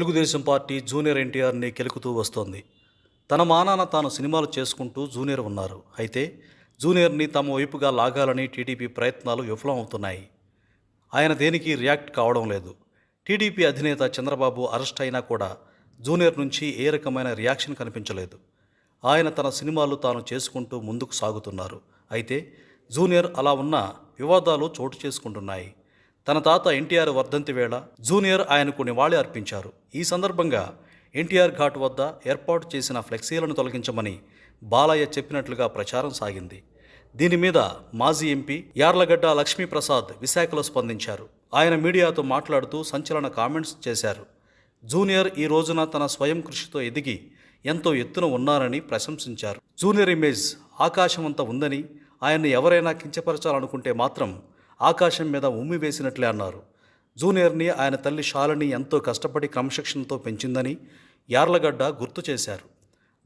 Telugu Desam party junior ఎన్టీఆర్ని కెలుకుతూ వస్తోంది. తన మానాన తాను సినిమాలు చేసుకుంటూ జూనియర్ ఉన్నారు. అయితే జూనియర్ని తమ వైపుగా లాగాలని టీడీపీ ప్రయత్నాలు విఫలం అవుతున్నాయి ఆయన దేనికి రియాక్ట్ కావడం లేదు. టీడీపీ అధినేత చంద్రబాబు అరెస్ట్ అయినా కూడా జూనియర్ నుంచి ఏ రకమైన రియాక్షన్ కనిపించలేదు. ఆయన తన సినిమాలు తాను చేసుకుంటూ ముందుకు సాగుతున్నారు. అయితే జూనియర్ అలా ఉన్న వివాదాలు చోటు చేసుకుంటున్నాయి. తన తాత ఎన్టీఆర్ వర్ధంతి వేళ జూనియర్ ఆయనకు నివాళి అర్పించారు. ఈ సందర్భంగా ఎన్టీఆర్ ఘాట్ వద్ద ఏర్పాటు చేసిన ఫ్లెక్సీలను తొలగించమని బాలయ్య చెప్పినట్లుగా ప్రచారం సాగింది. దీని మీద మాజీ ఎంపీ యార్లగడ్డ లక్ష్మీప్రసాద్ విశాఖలో స్పందించారు. ఆయన మీడియాతో మాట్లాడుతూ సంచలన కామెంట్స్ చేశారు. జూనియర్ ఈ రోజున తన స్వయం కృషితో ఎదిగి ఎంతో ఎత్తున ఉన్నారని ప్రశంసించారు. జూనియర్ ఇమేజ్ ఆకాశమంత ఉందని ఆయన్ని ఎవరైనా కించపరచాలనుకుంటే మాత్రం ఆకాశం మీద ఉమ్మి వేసినట్లే అన్నారు. జూనియర్ని ఆయన తల్లి షాలని ఎంతో కష్టపడి క్రమశిక్షణతో పెంచిందని యార్లగడ్డ గుర్తు చేశారు.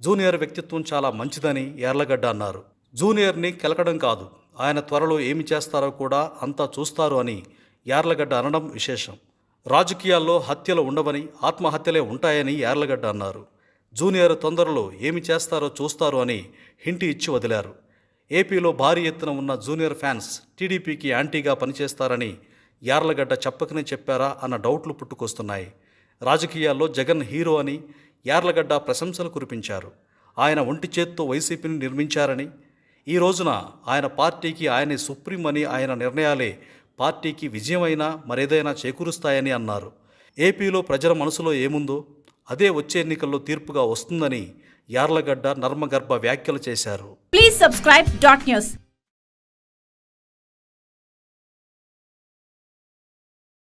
జూనియర్ వ్యక్తిత్వం చాలా మంచిదని యార్లగడ్డ అన్నారు. జూనియర్ని కెలకడం కాదు ఆయన త్వరలో ఏమి చేస్తారో కూడా అంతా చూస్తారు అని యార్లగడ్డ అనడం విశేషం. రాజకీయాల్లో హత్యలు ఉండవని ఆత్మహత్యలే ఉంటాయని యార్లగడ్డ అన్నారు. జూనియర్ తొందరలో ఏమి చేస్తారో చూస్తారు అని హింటి ఇచ్చి వదిలారు. ఏపీలో భారీ ఎత్తున ఉన్న జూనియర్ ఫ్యాన్స్ టీడీపీకి యాంటీగా పనిచేస్తారని యార్లగడ్డ చెప్పకనే చెప్పారా అన్న డౌట్లు పుట్టుకొస్తున్నాయి. రాజకీయాల్లో జగన్ హీరో అని యార్లగడ్డ ప్రశంసలు కురిపించారు. ఆయన ఒంటి చేత్తో వైసీపీని నిర్మించారని ఈ రోజున ఆయన పార్టీకి ఆయనే సుప్రీం అని ఆయన నిర్ణయాలే పార్టీకి విజయమైనా మరేదైనా చేకూరుస్తాయని అన్నారు. ఏపీలో ప్రజల మనసులో ఏముందో అదే వచ్చే ఎన్నికల్లో తీర్పుగా వస్తుందని యార్లగడ్డ నర్మగర్భ వ్యాఖ్యలు చేశారు. Please subscribe dot news